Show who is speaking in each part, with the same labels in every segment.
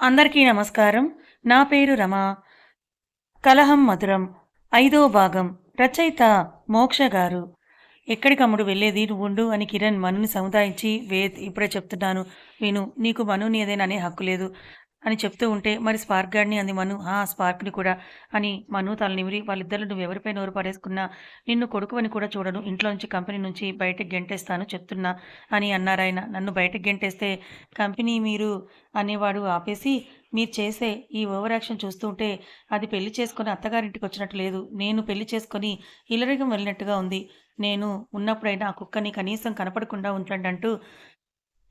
Speaker 1: అందరికీ నమస్కారం. నా పేరు రమ. కలహం మధురం ఐదో భాగం. రచయిత మోక్ష గారు. ఎక్కడికమ్ముడు వెళ్ళేది నువ్వుండు అని కిరణ్ మనుని సముదాయించి వేద్ ఇప్పుడే చెప్తున్నాను. విను నీకు మనుని ఏదైనా అనే హక్కు లేదు. అని చెప్తూ ఉంటే మరి స్పార్క్ గాడిని అంది మను. ఆ స్పార్క్ని కూడా అని మను తల నిమిరి వాళ్ళిద్దరు నువ్వు ఎవరిపై నోరు పడేసుకున్నా నిన్ను కొడుకు అని కూడా చూడను. ఇంట్లో నుంచి కంపెనీ నుంచి బయటకు గెంటేస్తాను చెప్తున్నా అని అన్నారాయన నన్ను బయటకు గెంటేస్తే కంపెనీ మీరు అనేవాడు ఆపేసి మీరు చేసే ఈ ఓవర్ యాక్షన్ చూస్తుంటే అది పెళ్ళి చేసుకొని అత్తగారింటికి వచ్చినట్టు లేదు. నేను పెళ్ళి చేసుకొని ఇల్లరిగం వెళ్ళినట్టుగా ఉంది. నేను ఉన్నప్పుడైనా ఆ కుక్కని కనీసం కనపడకుండా ఉంచండి అంటూ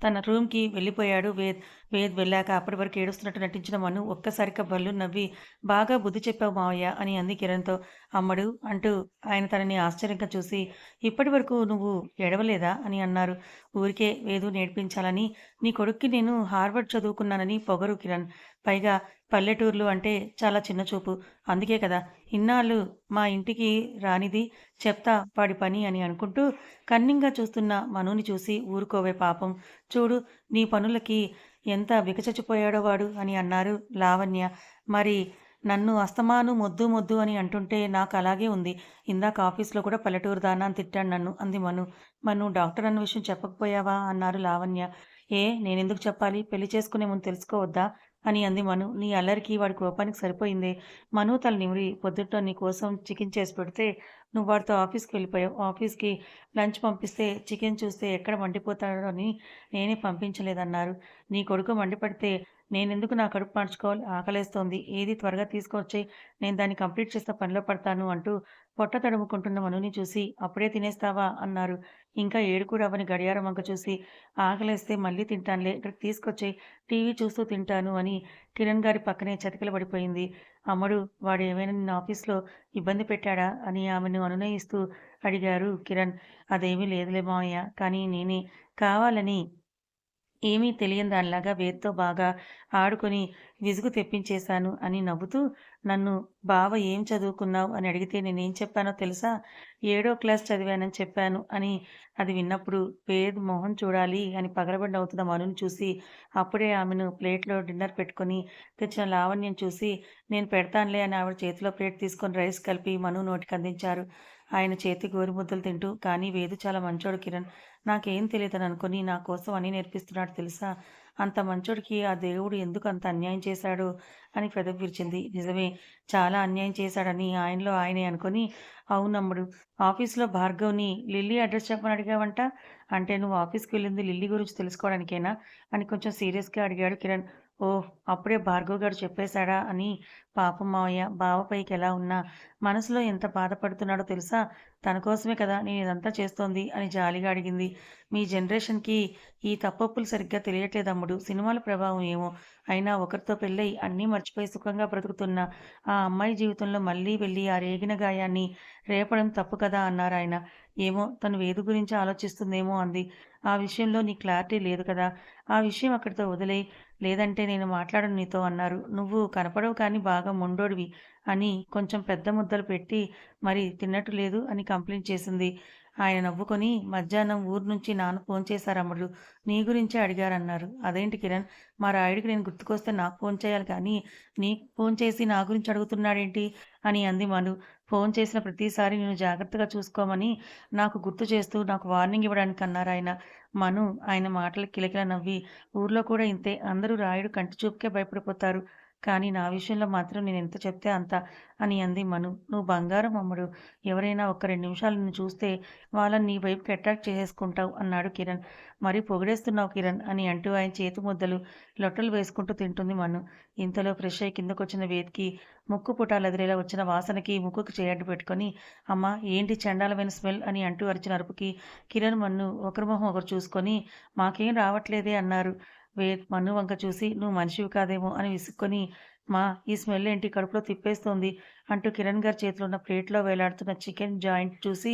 Speaker 1: తన రూమ్కి వెళ్ళిపోయాడు వేద్. వేద్ వెళ్ళాక అప్పటి వరకు ఏడుస్తున్నట్టు నటించిన మను ఒక్కసారిగా బళ్ళు నవ్వి బాగా బుద్ధి చెప్పావు మావయ్య అని అంది కిరణ్తో. అమ్మడు అంటూ ఆయన తనని ఆశ్చర్యంగా చూసి ఇప్పటి వరకు నువ్వు ఎడవలేదా అని అన్నారు. ఊరికే వేదు నేర్పించాలని నీ కొడుక్కి నేను హార్వర్డ్ చదువుకున్నానని పొగరు కిరణ్. పైగా పల్లెటూర్లు అంటే చాలా చిన్న చూపు. అందుకే కదా ఇన్నాళ్ళు మా ఇంటికి రానిది చెప్తా వాడి పని అని అనుకుంటూ కన్నింగా చూస్తున్న మనుని చూసి ఊరుకోవే పాపం. చూడు నీ పనులకి ఎంత వికచచ్చిపోయాడో వాడు అని అన్నారు లావణ్య. మరి నన్ను అస్తమాను మొద్దు మొద్దు అని అంటుంటే నాకు అలాగే ఉంది. ఇందాక ఆఫీస్లో కూడా పల్లెటూరు దానా అని తిట్టాడు నన్ను. అంది మను. మను డాక్టర్ అన్న విషయం చెప్పకపోయావా? అన్నారు లావణ్య. ఏ నేనెందుకు చెప్పాలి? పెళ్ళి చేసుకునే ముందు తెలుసుకోవద్దా? అని అంది మను. నీ అల్లరికి వాడి కోపానికి సరిపోయింది. మను తల నిమిరి పొద్దుట నీ కోసం చికెన్ చేసి పెడితే నువ్వు వాడితో ఆఫీస్కి వెళ్ళిపోయావు. ఆఫీస్కి లంచ్ పంపిస్తే చికెన్ చూస్తే ఎక్కడ మండిపోతాడో అని నేనే పంపించలేదన్నారు. నీ కొడుకు మండిపడితే నేనెందుకు నా కడుపు మార్చుకోవాలి? ఆకలేస్తోంది. ఏది త్వరగా తీసుకొచ్చి నేను దాన్ని కంప్లీట్ చేస్తే పనిలో పడతాను అంటూ పొట్ట తడుముకుంటున్న మనుని చూసి అప్పుడే తినేస్తావా? అన్నారు. ఇంకా ఏడుకు కూడా గడియారం వంక చూసి ఆకలేస్తే మళ్ళీ తింటానులే ఇక్కడికి తీసుకొచ్చి టీవీ చూస్తూ తింటాను అని కిరణ్ గారి పక్కనే చతికిల పడిపోయింది. అమ్మడు వాడు ఏమైనా నిన్న ఆఫీస్లో ఇబ్బంది పెట్టాడా? అని ఆమెను అనునయిస్తూ అడిగారు కిరణ్. అదేమీ లేదులే మావయ్య కానీ నేనే కావాలని ఏమీ తెలియని దానిలాగా వేత్తో బాగా ఆడుకొని విసుగు తెప్పించేశాను అని నవ్వుతూ నన్ను బావ ఏం చదువుకున్నావు? అని అడిగితే నేనేం చెప్పానో తెలుసా? ఏడో క్లాస్ చదివానని చెప్పాను అని అది విన్నప్పుడు పేద మొహం చూడాలి అని పగలబడి అవుతున్న మనుని చూసి అప్పుడే ఆమెను ప్లేట్లో డిన్నర్ పెట్టుకొని తెచ్చిన లావణ్యం చూసి నేను పెడతానులే అని ఆవిడ చేతిలో ప్లేట్ తీసుకొని రైస్ కలిపి మను నోటికి అందించారు. ఆయన చేతి గోరుముద్దలు తింటూ కానీ వేదు చాలా మంచోడు కిరణ్. నాకేం తెలియదని అనుకుని నా కోసం అని నేర్పిస్తున్నాడు తెలుసా? అంత మంచోడికి ఆ దేవుడు ఎందుకు అంత అన్యాయం చేశాడు? అని పెదవి విరిచింది. నిజమే చాలా అన్యాయం చేశాడని ఆయనలో ఆయనే అనుకుని అవునమ్ముడు ఆఫీస్లో భార్గవ్ని లిల్లీ అడ్రస్ చెప్పని అడిగావంట? అంటే నువ్వు ఆఫీస్కి వెళ్ళింది లిల్లీ గురించి తెలుసుకోవడానికేనా? అని కొంచెం సీరియస్గా అడిగాడు కిరణ్. ఓ అప్పుడే భార్గవ్ గారు చెప్పేశాడా అని పాపం మావయ్య బావపైకి ఎలా ఉన్నా మనసులో ఎంత బాధపడుతున్నాడో తెలుసా? తన కోసమే కదా నేను ఇదంతా చేస్తోంది అని జాలిగా అడిగింది. మీ జనరేషన్కి ఈ తప్పొప్పులు సరిగ్గా తెలియట్లేదు అమ్ముడు. సినిమాల ప్రభావం ఏమో? అయినా ఒకరితో పెళ్ళై అన్నీ మర్చిపోయి సుఖంగా బ్రతుకుతున్న ఆ అమ్మాయి జీవితంలో మళ్ళీ వెళ్ళి ఆ రేగిన గాయాన్ని రేపడం తప్పు కదా అన్నారు ఆయన. ఏమో తను వేదు గురించి ఆలోచిస్తుందేమో అంది. ఆ విషయంలో నీ క్లారిటీ లేదు కదా. ఆ విషయం అక్కడితో వదిలే లేదంటే నేను మాట్లాడను నీతో అన్నారు. నువ్వు కనపడవు కానీ బాగా మొండోడివి. అని కొంచెం పెద్ద ముద్దలు పెట్టి మరి తిన్నట్టు లేదు అని కంప్లైంట్ చేసింది. ఆయన నవ్వుకొని మధ్యాహ్నం ఊరు నుంచి నాన్న ఫోన్ చేశారు నీ గురించే అడిగారన్నారు. అదేంటి కిరణ్? మా రాయుడికి నేను గుర్తుకొస్తే నాకు ఫోన్ చేయాలి కానీ నీకు ఫోన్ చేసి నా గురించి అడుగుతున్నాడేంటి? అని అంది మను ఫోన్ చేసిన ప్రతిసారి నేను జాగ్రత్తగా చూసుకోమని నాకు గుర్తు చేస్తూ నాకు వార్నింగ్ ఇవ్వడానికి అన్నారు ఆయన. మను ఆయన మాటలు కిలకిల నవ్వి ఊర్లో కూడా ఇంతే. అందరూ రాయుడు కంటి చూపుకే భయపడిపోతారు. కానీ నా విషయంలో మాత్రం నేను ఎంత చెప్తే అంత అని అంది మను. నువ్వు బంగారం అమ్ముడు. ఎవరైనా ఒక రెండు నిమిషాలు నిన్ను చూస్తే వాళ్ళని నీ వైపుకి అట్రాక్ట్ చేసేసుకుంటావు అన్నాడు కిరణ్. మరి పొగిడేస్తున్నావు కిరణ్ అని అంటూ ఆయన చేతి ముద్దలు లొట్టలు వేసుకుంటూ తింటుంది మను. ఇంతలో ఫ్రెష్ అయి కిందకొచ్చిన వేదికి ముక్కు పుటాలు ఎదిరేలా వచ్చిన వాసనకి ముక్కుకు చేయడ్డు పెట్టుకొని అమ్మ ఏంటి చండాలమైన స్మెల్ అని అంటూ అరిచిన అరుపుకి కిరణ్ మన్ను ఒకరి మొహం ఒకరు చూసుకొని మాకేం రావట్లేదే అన్నారు. వే మన్ను వంక చూసి నువ్వు మనిషివి కాదేమో అని విసుక్కొని మా ఈ స్మెల్ ఏంటి? కడుపులో తిప్పేస్తోంది అంటూ కిరణ్ గారి చేతిలో ఉన్న ప్లేట్లో వేలాడుతున్న చికెన్ జాయింట్ చూసి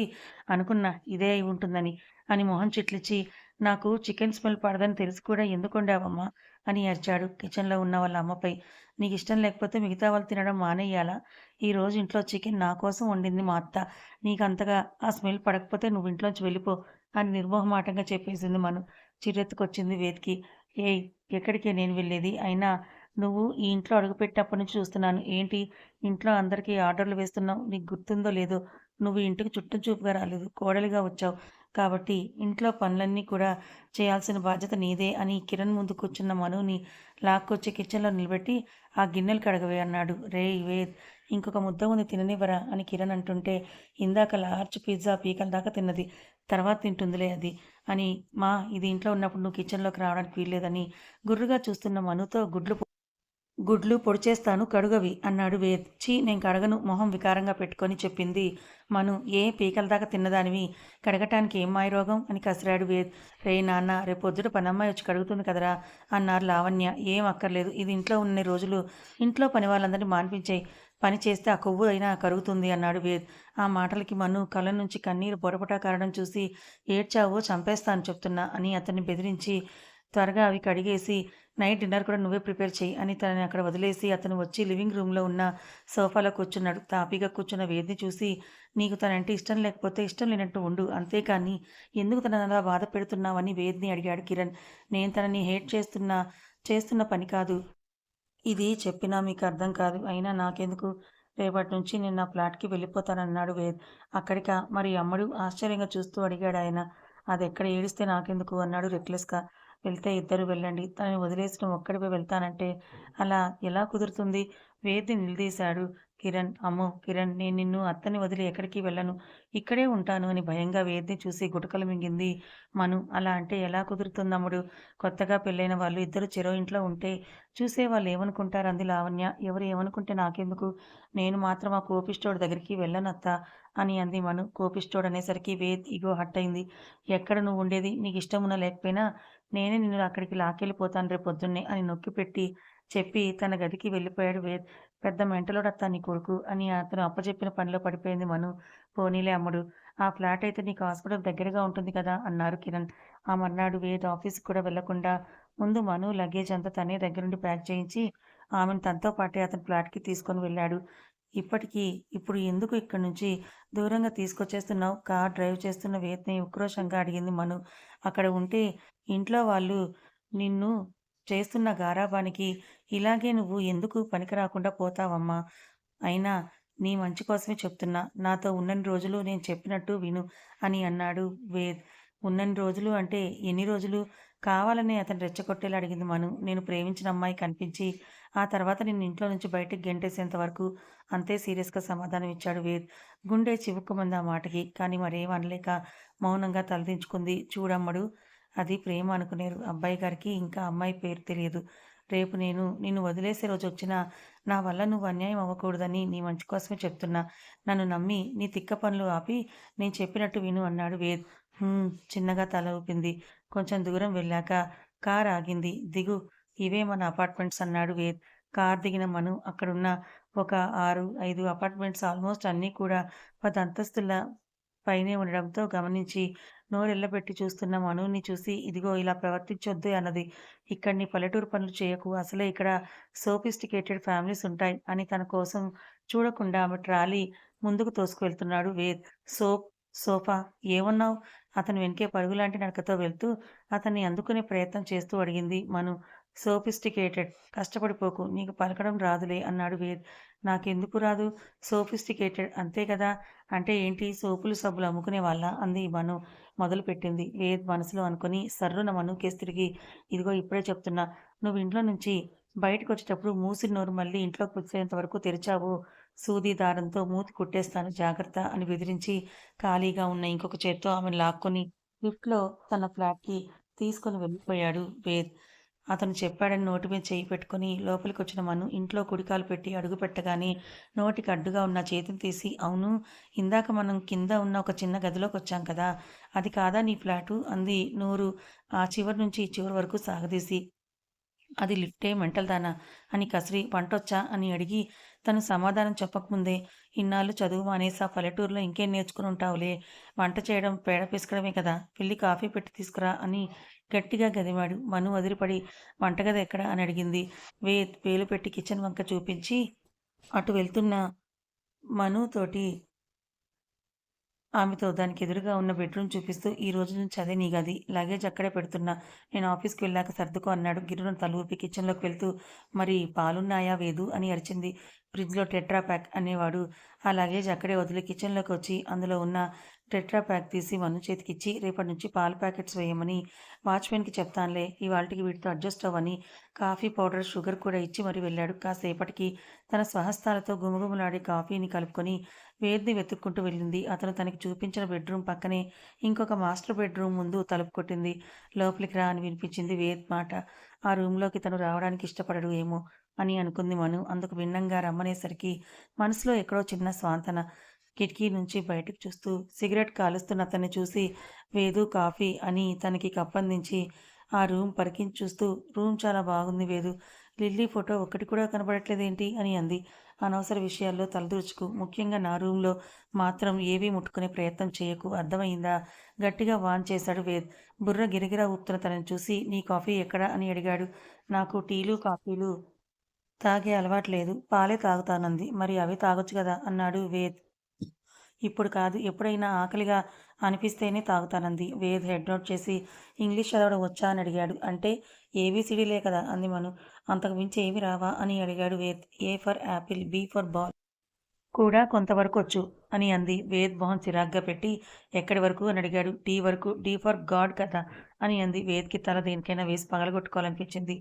Speaker 1: అనుకున్నా ఇదే అయి ఉంటుందని అని మొహం చిట్లిచ్చి నాకు చికెన్ స్మెల్ పడదని తెలిసి కూడా ఎందుకు వండావమ్మా? అని అరిచాడు కిచెన్లో ఉన్న వాళ్ళ అమ్మపై. నీకు ఇష్టం లేకపోతే మిగతా వాళ్ళు తినడం మానేయాలా? ఈ రోజు ఇంట్లో చికెన్ నా కోసం వండింది మా అత్త. నీకు అంతగా ఆ స్మెల్ పడకపోతే నువ్వు ఇంట్లోంచి వెళ్ళిపో అని నిర్మోహమాటంగా చెప్పేసింది మను. చిరెత్తుకొచ్చింది వేదికి. ఏయ్ ఎక్కడికే నేను వెళ్ళేది అయినా నువ్వు ఈ ఇంట్లో అడుగుపెట్టినప్పటి నుంచి చూస్తున్నాను. ఏంటి ఇంట్లో అందరికీ ఆర్డర్‌లు వేస్తున్నావు. నీకు గుర్తుందో లేదో నువ్వు ఇంటికి చుట్టం చూపుగా రాలేదు. కోడలిగా వచ్చావు. కాబట్టి ఇంట్లో పనులన్నీ కూడా చేయాల్సిన బాధ్యత నీదే అని కిరణ్ ముందు కూర్చున్న మనుని లాక్కొచ్చి కిచెన్‌లో నిలబెట్టి ఆ గిన్నెలు కడగవే అన్నాడు. రేయ్ వేద్ ఇంకొక ముద్ద ఉంది తిననివ్వరా అని కిరణ్ అంటుంటే ఇందాక లార్జ్ పిజ్జా పీకల దాకా తిన్నది. తర్వాత తింటుందిలే అది అని మా ఇది ఇంట్లో ఉన్నప్పుడు నువ్వు కిచెన్‌లోకి రావడానికి వీల్లేదని గుర్రుగా చూస్తున్న మనుతో గుడ్లు గుడ్లు పొడిచేస్తాను కడుగవి అన్నాడు వేద్. ఛీ నేను కడగను మొహం వికారంగా పెట్టుకొని చెప్పింది మను. ఏ పీకల దాకా తిన్నదానివి కడగటానికి ఏం మాయరోగం అని కసిరాడు వేద్. రే నాన్న రేపొద్దుట పనమ్మాయి వచ్చి కడుగుతుంది కదరా అన్నారు లావణ్య. ఏం అక్కర్లేదు ఇది ఇంట్లో ఉన్న రోజులు ఇంట్లో పని వాళ్ళందరినీ మాన్పించాయి పని చేస్తే ఆ కొవ్వు అయినా కరుగుతుంది అన్నాడు వేద్. ఆ మాటలకి మను కళ్ళ నుంచి కన్నీరు పొరపటా కారడం చూసి ఏడ్చావో చంపేస్తాను చెప్తున్నా అని అతన్ని బెదిరించి త్వరగా అవి కడిగేసి నైట్ డిన్నర్ కూడా నువ్వే ప్రిపేర్ చేయి అని తనని అక్కడ వదిలేసి అతను వచ్చి లివింగ్ రూమ్‌లో ఉన్న సోఫాలో కూర్చున్నాడు. తాపీగా కూర్చున్న వేద్‌ని చూసి నీకు తనంటే ఇష్టం లేకపోతే ఇష్టం లేనట్టు ఉండు. అంతేకాని ఎందుకు తనని అలా బాధ పెడుతున్నావని వేద్‌ని అడిగాడు కిరణ్. నేను తనని హేట్ చేస్తున్నా చేస్తున్న పని కాదు. ఇది చెప్పినా మీకు అర్థం కాదు. అయినా నాకెందుకు రేపటి నుంచి నేను నా ఫ్లాట్‌కి వెళ్ళిపోతానన్నాడు వేద్. అక్కడికా? మరి అమ్మడు ఆశ్చర్యంగా చూస్తూ అడిగాడు ఆయన అది ఎక్కడ ఏడిస్తే నాకెందుకు అన్నాడు రెక్లెస్‌గా. వెళ్తే ఇద్దరు వెళ్ళండి. తనని వదిలేసిన ఒక్కడిపై వెళ్తానంటే అలా ఎలా కుదురుతుంది? వేద్‌ని నిలదీశాడు కిరణ్. అమ్మో! కిరణ్ నేను నిన్ను అత్తని వదిలి ఎక్కడికి వెళ్ళను. ఇక్కడే ఉంటాను అని భయంగా వేద్‌ని చూసి గుటకలు మింగింది మను. అలా అంటే ఎలా కుదురుతుందమ్ముడు? కొత్తగా పెళ్ళైన వాళ్ళు ఇద్దరు చెరో ఇంట్లో ఉంటే చూసేవాళ్ళు ఏమనుకుంటారు అంది లావణ్య. ఎవరు ఏమనుకుంటే నాకెందుకు? నేను మాత్రం ఆ కోపిష్టోడి దగ్గరికి వెళ్ళనత్త అని అంది మను. కోపిష్టోడనేసరికి వేద్ ఇగో హట్టయింది ఎక్కడ నువ్వు ఉండేది? నీకు ఇష్టమున్నా లేకపోయినా నేనే నిన్ను అక్కడికి లాక్కెళ్ళిపోతాను పొద్దున్నే అని నొక్కిపెట్టి చెప్పి తన గదికి వెళ్ళిపోయాడు వేద్. పెద్ద మెంటలోడత్తా నీ కొడుకు అని అతను అప్పచెప్పిన పనిలో పడిపోయింది మను. పోనీలే అమ్ముడు. ఆ ఫ్లాట్ అయితే నీకు హాస్పిటల్ దగ్గరగా ఉంటుంది కదా అన్నారు కిరణ్. ఆ మర్నాడు వేద ఆఫీస్‌కి కూడా వెళ్ళకుండా ముందు మను లగేజ్ అంతా తనే దగ్గరుండి ప్యాక్ చేయించి ఆమెను తనతో పాటే అతని ఫ్లాట్‌కి తీసుకొని వెళ్ళాడు. ఇప్పటికీ ఇప్పుడు ఎందుకు ఇక్కడి నుంచి దూరంగా తీసుకొచ్చేస్తున్నావు? కార్ డ్రైవ్ చేస్తున్న వేద్‌ని ఉక్రోషంగా అడిగింది మను. అక్కడ ఉంటే ఇంట్లో వాళ్ళు నిన్ను చేస్తున్న గారాబానికి ఇలాగే నువ్వు ఎందుకు పనికి రాకుండా పోతావమ్మా? అయినా నీ మంచి కోసమే చెప్తున్నా. నాతో ఉన్నన్ని రోజులు నేను చెప్పినట్టు విను అని అన్నాడు వేద్. ఉన్నన్ని రోజులు అంటే ఎన్ని రోజులు? కావాలని అతను రెచ్చగొట్టేలా అడిగింది మను. నేను ప్రేమించిన అమ్మాయి కనిపించి ఆ తర్వాత నేను ఇంట్లో నుంచి బయటకు గెంటేసేంత వరకు అంతే సీరియస్‌గా సమాధానం ఇచ్చాడు వేద్. గుండె చివుక్కుమంది ఆ మాటకి. కానీ మరేం అనలేక మౌనంగా తలదించుకుంది. చూడమ్మడు అది ప్రేమ అనుకునేరు. అబ్బాయి గారికి ఇంకా అమ్మాయి పేరు తెలియదు. రేపు నేను నిన్ను వదిలేసే రోజు వచ్చిన నా వల్ల నువ్వు అన్యాయం అవ్వకూడదని నీ మంచి కోసమే చెప్తున్నా. నన్ను నమ్మి నీ తిక్క పనులు ఆపి నేను చెప్పినట్టు విను అన్నాడు వేద్. చిన్నగా తల ఊపింది. కొంచెం దూరం వెళ్ళాక కార్ ఆగింది. దిగు. ఇవే మన అపార్ట్మెంట్స్ అన్నాడు వేద్. కార్ దిగిన మను అక్కడున్న ఒక 6, 5 అపార్ట్మెంట్స్ ఆల్మోస్ట్ అన్నీ కూడా పది అంతస్తుల పైనే ఉండడంతో గమనించి నోరెళ్ళబెట్టి చూస్తున్న మనుని చూసి ఇదిగో ఇలా ప్రవర్తించొద్దు అన్నది. ఇక్కడ నీ పల్లెటూరు పనులు చేయకు. అసలే ఇక్కడ సోఫిస్టికేటెడ్ ఫ్యామిలీస్ ఉంటాయి అని తన కోసం చూడకుండా ఆమె ట్రాలీ ముందుకు తోసుకువెళ్తున్నాడు వేద్. సోప్ సోఫా ఏమన్నావ్? అతను వెనకే పరుగులాంటి నడకతో వెళ్తూ అతన్ని అందుకునే ప్రయత్నం చేస్తూ అడిగింది మను. సోఫిస్టికేటెడ్ కష్టపడిపోకు. నీకు పలకడం రాదులే అన్నాడు వేద్. నాకెందుకు రాదు? సోఫిస్టికేటెడ్ అంతే కదా! అంటే ఏంటి? సోపులు, సబ్బులు అమ్ముకునే వాళ్ళ అంది మను మొదలుపెట్టింది. వేద్ మనసులో అనుకుని సర్రున మనుకేసి తిరిగి ఇదిగో ఇప్పుడే చెప్తున్నా. నువ్వు ఇంట్లో నుంచి బయటకొచ్చేటప్పుడు మూసిన నోరు మళ్ళీ ఇంట్లోకి వచ్చేంత వరకు తెరిచావు సూది దారంతో మూతి కుట్టేస్తాను జాగ్రత్త అని బెదిరించి ఖాళీగా ఉన్న ఇంకొక చేత్తో ఆమెను లాక్కొని లిఫ్ట్‌లో తన ఫ్లాట్‌కి తీసుకొని వెళ్ళిపోయాడు వేద్. అతను చెప్పాడని నోటి మీద చెయ్యి పెట్టుకొని లోపలికొచ్చిన మను ఇంట్లో కుడికాలు పెట్టి అడుగుపెట్టగానే నోటికి అడ్డుగా ఉన్న చేతిని తీసి అవును ఇందాక మనం కింద ఉన్న ఒక చిన్న గదిలోకి వచ్చాం కదా! అది కాదా నీ ఫ్లాటు? అంది నోరు ఆ చివరి నుంచి ఈ చివరి వరకు సాగదీసి. అది లిఫ్టే మెంటల్‌దానా అని కసిరి వంటొచ్చా అని అడిగి తను సమాధానం చెప్పకముందే ఇన్నాళ్ళు చదువు మానేసి ఆ పల్లెటూరులో ఇంకేం నేర్చుకుని ఉంటావులే వంట చేయడం, పేడ పిసకడమే కదా! పెళ్ళి కాఫీ పెట్టి తీసుకురా అని గట్టిగా గదిమాడు. మను వదిలిపడి వంటగది ఎక్కడ? అని అడిగింది. వే వేలు పెట్టి కిచెన్ వంక చూపించి అటు వెళ్తున్న మనుతోటి ఆమెతో దానికి ఎదురుగా ఉన్న బెడ్రూమ్ చూపిస్తూ ఈ రోజు నుంచి అదే నీ గది లగేజ్ అక్కడే పెడుతున్నా. నేను ఆఫీస్కి వెళ్ళాక సర్దుకో అన్నాడు గిర్రున తలూపి కిచెన్లోకి వెళ్తూ. మరి పాలున్నాయా వేదు? అని అరిచింది. ఫ్రిడ్జ్లో టెట్రా ప్యాక్ అనేవాడు. ఆ లగేజ్ అక్కడే వదిలి కిచెన్లోకి వచ్చి అందులో ఉన్న టెట్రా ప్యాక్ తీసి మన్ను చేతికిచ్చి రేపటి నుంచి పాల ప్యాకెట్స్ వేయమని వాచ్మెన్కి చెప్తానులే. ఇవాళకి వీటితో అడ్జస్ట్ అవ్వని కాఫీ పౌడర్ షుగర్ కూడా ఇచ్చి మరి వెళ్ళాడు. కాసేపటికి తన స్వహస్తాలతో గుమగుమలాడే కాఫీని కలుపుకొని వేద్ని వెతుక్కుంటూ వెళ్ళింది. అతను తనకి చూపించిన బెడ్రూమ్ పక్కనే ఇంకొక మాస్టర్ బెడ్రూమ్ ముందు తలుపు కొట్టింది. లోపలికి రా అని వినిపించింది వేద్ మాట. ఆ రూమ్లోకి తను రావడానికి ఇష్టపడడు ఏమో అని అనుకుంది మను. అందుకు భిన్నంగా రమ్మనేసరికి మనసులో ఎక్కడో చిన్న స్వాంతన కిటికీ నుంచి బయటకు చూస్తూ సిగరెట్ కాలుస్తున్న అతన్ని చూసి వేదు కాఫీ అని తనకి కప్పందించి ఆ రూమ్ పరికించి చూస్తూ రూమ్ చాలా బాగుంది వేదు. లిల్లీ ఫోటో ఒకటి కూడా కనబడట్లేదేంటి? అని అంది. అనవసర విషయాల్లో తలదూర్చుకు. ముఖ్యంగా నా రూమ్లో మాత్రం ఏవీ ముట్టుకునే ప్రయత్నం చేయకు. అర్థమైందా? గట్టిగా వాన్ చేశాడు వేద్. బుర్ర గిరిగిరా ఊపుతున్న తనని చూసి నీ కాఫీ ఎక్కడా? అని అడిగాడు. నాకు టీలు కాఫీలు తాగే అలవాటు లేదు. పాలే తాగుతానంది. మరి అవి తాగొచ్చు కదా? అన్నాడు వేద్. ఇప్పుడు కాదు. ఎప్పుడైనా ఆకలిగా అనిపిస్తేనే తాగుతానంది వేద్ హెడ్ నోట్ చేసి. ఇంగ్లీష్ చదవడం వచ్చా? అని అడిగాడు. అంటే ఏబీసీడీలే కదా అంది మను. అంతకు మించి ఏమి రావా అని అడిగాడు Ved. A for apple B for ball. కూడా కొంతవరకు వచ్చు అని అంది. వేద్ మోహన్ చిరాగ్గా పెట్టి ఎక్కడి వరకు అని అడిగాడు. డీ వరకు డీ ఫర్ గాడ్ కదా అని అంది. వేద్కి తల దేనికైనా వేసి పగలగొట్టుకోవాలనిపించింది.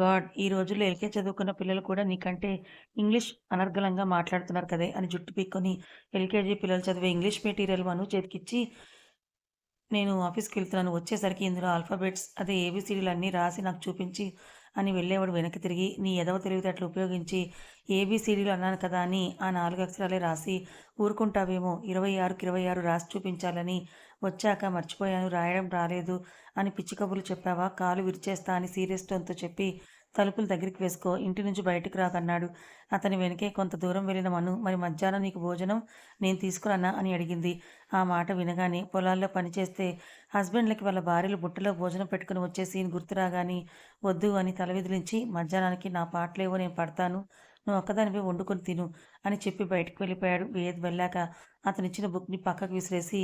Speaker 1: గాడ్ ఈ రోజుల్లో ఎల్కే చదువుకున్న పిల్లలు కూడా నీకంటే ఇంగ్లీష్ అనర్గళంగా మాట్లాడుతున్నారు కదే అని జుట్టు పీక్కొని ఎల్కేజీ పిల్లలు చదివే ఇంగ్లీష్ మెటీరియల్ మను చేతికిచ్చి నేను ఆఫీస్కి వెళ్తున్నాను. వచ్చేసరికి ఇందులో ఆల్ఫాబెట్స్ అదే ఏబిసిడీలు అన్నీ రాసి నాకు చూపించి అని వెళ్ళేవాడు వెనక్కి తిరిగి. నీ ఎదవ తెలివితేటలు ఉపయోగించి ఏబీసీడీలు అన్నాను కదా అని ఆ నాలుగు అక్షరాలే రాసి ఊరుకుంటావేమో ఇరవై ఆరుకి ఇరవై ఆరు రాసి చూపించాలని వచ్చాక మర్చిపోయాను. రాయడం రాలేదు అని పిచ్చి కబుర్లు చెప్పావా? కాలు విరిచేస్తా అని సీరియస్ టోన్తో చెప్పి తలుపులు దగ్గరికి వేసుకో ఇంటి నుంచి బయటికి రాకన్నాడు అతని వెనకే కొంత దూరం వెళ్ళిన మను మరి మధ్యాహ్నం నీకు భోజనం నేను తీసుకురానా? అని అడిగింది. ఆ మాట వినగానే పొలాల్లో పనిచేస్తే హస్బెండ్లకి వాళ్ళ భార్యలు బుట్టలో భోజనం పెట్టుకుని వచ్చే సీన్ గుర్తురాగాని వద్దు అని తల విదిలించి మధ్యాహ్నానికి నా పాటలేవో నేను పడతాను. నువ్వు ఒక్కదానిపై వండుకొని తిను అని చెప్పి బయటకు వెళ్ళిపోయాడు. వేద్ వెళ్ళాక అతను ఇచ్చిన బుక్ని పక్కకు విసిరేసి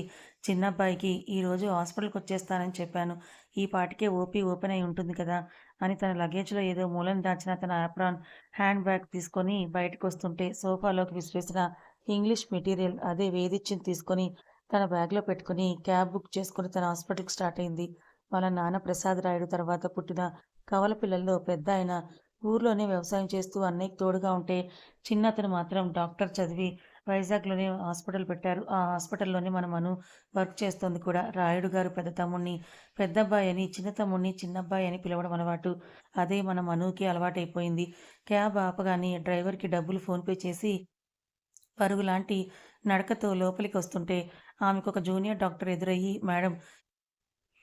Speaker 1: చిన్నబ్బాయికి ఈరోజు హాస్పిటల్కి వచ్చేస్తానని చెప్పాను. ఈ పాటికే ఓపీ ఓపెన్ అయి ఉంటుంది కదా అని తన లగేజ్లో ఏదో మూలను దాచిన తన ఆప్రాన్ హ్యాండ్ బ్యాగ్ తీసుకొని బయటకు వస్తుంటే సోఫాలోకి విసిరేసిన ఇంగ్లీష్ మెటీరియల్ అదే వేదిచ్చింది తీసుకొని తన బ్యాగ్లో పెట్టుకుని క్యాబ్ బుక్ చేసుకుని తన హాస్పిటల్కి స్టార్ట్ అయింది. వాళ్ళ నాన్న ప్రసాద్ రాయుడు తర్వాత పుట్టిన కవల పిల్లల్లో పెద్ద ఆయన ఊర్లోనే వ్యవసాయం చేస్తూ అన్నయ్యకి తోడుగా ఉంటే చిన్న అతను మాత్రం డాక్టర్ చదివి వైజాగ్లోనే హాస్పిటల్ పెట్టారు. ఆ హాస్పిటల్లోనే మన మను వర్క్ చేస్తుంది కూడా. రాయుడు గారు పెద్ద తమ్ముడిని పెద్దబ్బాయి అని చిన్న తమ్ముడిని చిన్నబ్బాయి అని పిలవడం అలవాటు. అదే మన మనుకి అలవాటైపోయింది. క్యాబ్ ఆపగానే డ్రైవర్కి డబ్బులు ఫోన్పే చేసి పరుగు లాంటి నడకతో లోపలికి వస్తుంటే ఆమెకు ఒక జూనియర్ డాక్టర్ ఎదురయ్యి మేడం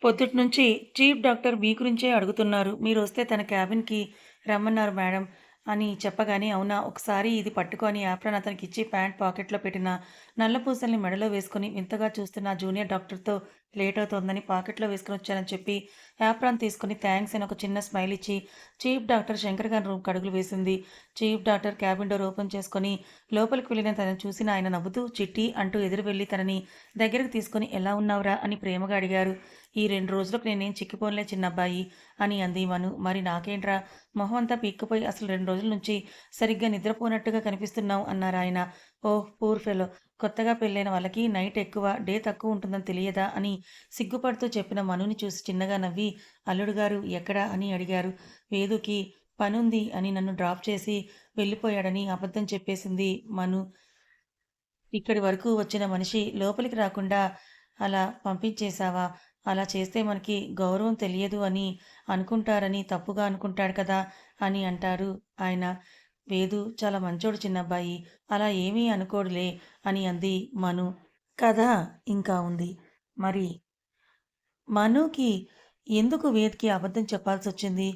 Speaker 1: పొద్దుటి నుంచి చీఫ్ డాక్టర్ మీ గురించే అడుగుతున్నారు. మీరు వస్తే తన క్యాబిన్కి రమ్మన్నారు మేడం అని చెప్పగానే అవునా ఒకసారి ఇది పట్టుకొని యాప్రాన్ అతనికి ఇచ్చి ప్యాంట్ పాకెట్లో పెట్టిన నల్ల పూసల్ని మెడలో వేసుకుని వింతగా చూస్తున్న జూనియర్ డాక్టర్తో లేట్ అవుతోందని పాకెట్లో వేసుకుని వచ్చానని చెప్పి యాప్రాన్ తీసుకుని థ్యాంక్స్ అని ఒక చిన్న స్మైల్ ఇచ్చి చీఫ్ డాక్టర్ శంకర్ గారి రూమ్ కడుగులు వేసింది. Chief doctor cabin door open చేసుకుని లోపలికి వెళ్ళిన తనని చూసిన ఆయన నవ్వుతూ చిట్టి అంటూ ఎదురు వెళ్ళి తనని దగ్గరకు తీసుకుని ఎలా ఉన్నావురా? అని ప్రేమగా అడిగారు. ఈ రెండు రోజులకు నేనేం చిన్న చిన్నబ్బాయి అని అంది మను. మరి నాకేంట్రా? మొహం అంతా పీక్కుపోయి అసలు రెండు రోజుల నుంచి సరిగ్గా నిద్రపోనట్టుగా కనిపిస్తున్నావు అన్నారు ఆయన. Oh poor fellow. కొత్తగా పెళ్ళైన వాళ్ళకి నైట్ ఎక్కువ డే తక్కువ ఉంటుందని తెలియదా అని సిగ్గుపడుతూ చెప్పిన మనుని చూసి చిన్నగా నవ్వి అల్లుడు గారు ఎక్కడా? అని అడిగారు. వేదుకి పనుంది అని నన్ను డ్రాప్ చేసి వెళ్ళిపోయాడని అబద్ధం చెప్పేసింది మను. ఇక్కడి వరకు వచ్చిన మనిషి లోపలికి రాకుండా అలా పంపించేశావా? అలా చేస్తే మనకి గౌరవం తెలియదు అని అనుకుంటారని తప్పుగా అనుకుంటాడు కదా అని అంటారు ఆయన. వేదు చాలా మంచోడు చిన్నబ్బాయి అలా ఏమీ అనుకోడులే అని అంది మను. కథ ఇంకా ఉంది. మరి మనుకి ఎందుకు వేద్కి అబద్ధం చెప్పాల్సి వచ్చింది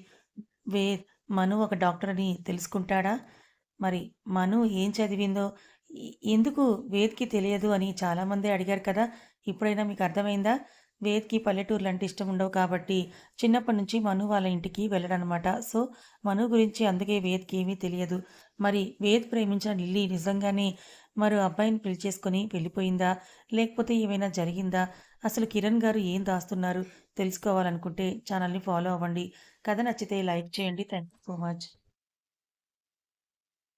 Speaker 1: వేద్ మను ఒక డాక్టర్ అని తెలుసుకుంటాడా? మరి మను ఏం చదివిందో? ఎందుకు వేద్కి తెలియదు అని చాలామంది అడిగారు కదా ఇప్పుడైనా మీకు అర్థమైందా? వేద్‌కి పల్లెటూర్లంటే ఇష్టం ఉండవు కాబట్టి చిన్నప్పటి నుంచి మను వాళ్ళ ఇంటికి వెళ్ళడనమాట. సో, మను గురించి అందుకే వేద్‌కి ఏమీ తెలియదు. మరి వేద్ ప్రేమించిన లిల్లీ నిజంగానే మరో అబ్బాయిని పెళ్ళి చేసుకొని వెళ్ళిపోయిందా? లేకపోతే ఏమైనా జరిగిందా? అసలు కిరణ్ గారు ఏం దాస్తున్నారు? తెలుసుకోవాలనుకుంటే ఛానల్‌ని ఫాలో అవ్వండి. కథ నచ్చితే లైక్ చేయండి. Thank you so much.